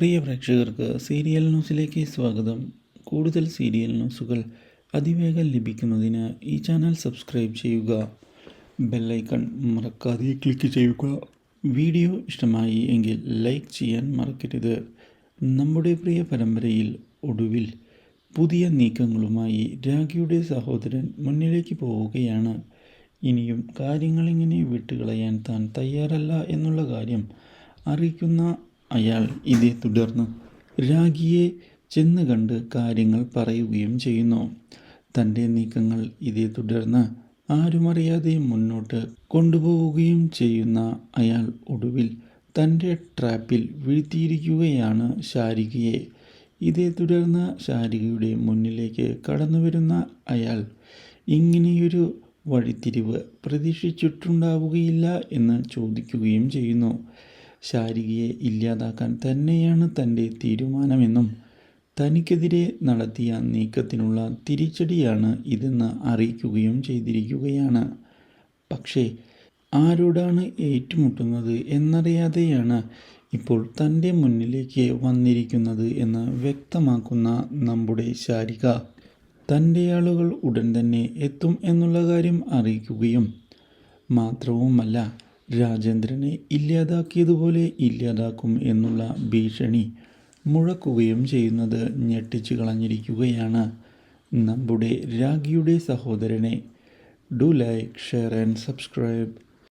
പ്രിയ പ്രേക്ഷകർക്ക് സീരിയൽ ന്യൂസിലേക്ക് സ്വാഗതം. കൂടുതൽ സീരിയൽ ന്യൂസുകൾ അതിവേഗം ലഭിക്കുന്നതിന് ഈ ചാനൽ സബ്സ്ക്രൈബ് ചെയ്യുക. ബെല്ലൈക്കൺ മറക്കാതെ ക്ലിക്ക് ചെയ്യുക. വീഡിയോ ഇഷ്ടമായി എങ്കിൽ ലൈക്ക് ചെയ്യാൻ മറക്കരുത്. നമ്മുടെ പ്രിയ പരമ്പരയിൽ ഒടുവിൽ പുതിയ നീക്കങ്ങളുമായി രാഖിയുടെ സഹോദരൻ മുന്നിലേക്ക് പോവുകയാണ്. ഇനിയും കാര്യങ്ങളിങ്ങനെ വിട്ടുകളയാൻ താൻ തയ്യാറല്ല എന്നുള്ള കാര്യം അറിയിക്കുന്ന അയാൾ ഇതേ തുടർന്ന് രാഖിയെ ചെന്ന് കണ്ട് കാര്യങ്ങൾ പറയുകയും ചെയ്യുന്നു. തന്റെ നീക്കങ്ങൾ ഇതേ തുടർന്ന് ആരുമറിയാതെ മുന്നോട്ട് കൊണ്ടുപോവുകയും ചെയ്യുന്ന അയാൾ ഒടുവിൽ തന്റെ ട്രാപ്പിൽ വീഴ്ത്തിയിരിക്കുകയാണ് ശാരികയെ. ഇതേ തുടർന്ന് ശാരികയുടെ മുന്നിലേക്ക് കടന്നു വരുന്ന അയാൾ ഇങ്ങനെയൊരു വഴിത്തിരിവ് പ്രതീക്ഷിച്ചിട്ടുണ്ടാവുകയില്ല എന്ന് ചോദിക്കുകയും ചെയ്യുന്നു. ശാരികയെ ഇല്ലാതാക്കാൻ തന്നെയാണ് തന്റെ തീരുമാനമെന്നും തനിക്കെതിരെ നടത്തിയ നീക്കത്തിനുള്ള തിരിച്ചടിയാണ് ഇതെന്ന് അറിയിക്കുകയും ചെയ്തിരിക്കുകയാണ്. പക്ഷേ ആരോടാണ് ഏറ്റുമുട്ടുന്നത് എന്നറിയാതെയാണ് ഇപ്പോൾ തന്റെ മുന്നിലേക്ക് വന്നിരിക്കുന്നത് എന്ന് വ്യക്തമാക്കുന്ന നമ്മുടെ ശാരിക. തന്റെ ആളുകൾ ഉടൻ തന്നെ എത്തും എന്നുള്ള കാര്യം അറിയിക്കുകയും മാത്രവുമല്ല രാജേന്ദ്രനെ ഇല്ലാതാക്കിയതുപോലെ ഇല്ലാതാക്കും എന്നുള്ള ഭീഷണി മുഴക്കുകയും ചെയ്യുന്നത് ഞെട്ടിച്ചു കളഞ്ഞിരിക്കുകയാണ്. നമ്മുടെ രാഖിയുടെ സഹോദരനെ do like share and subscribe.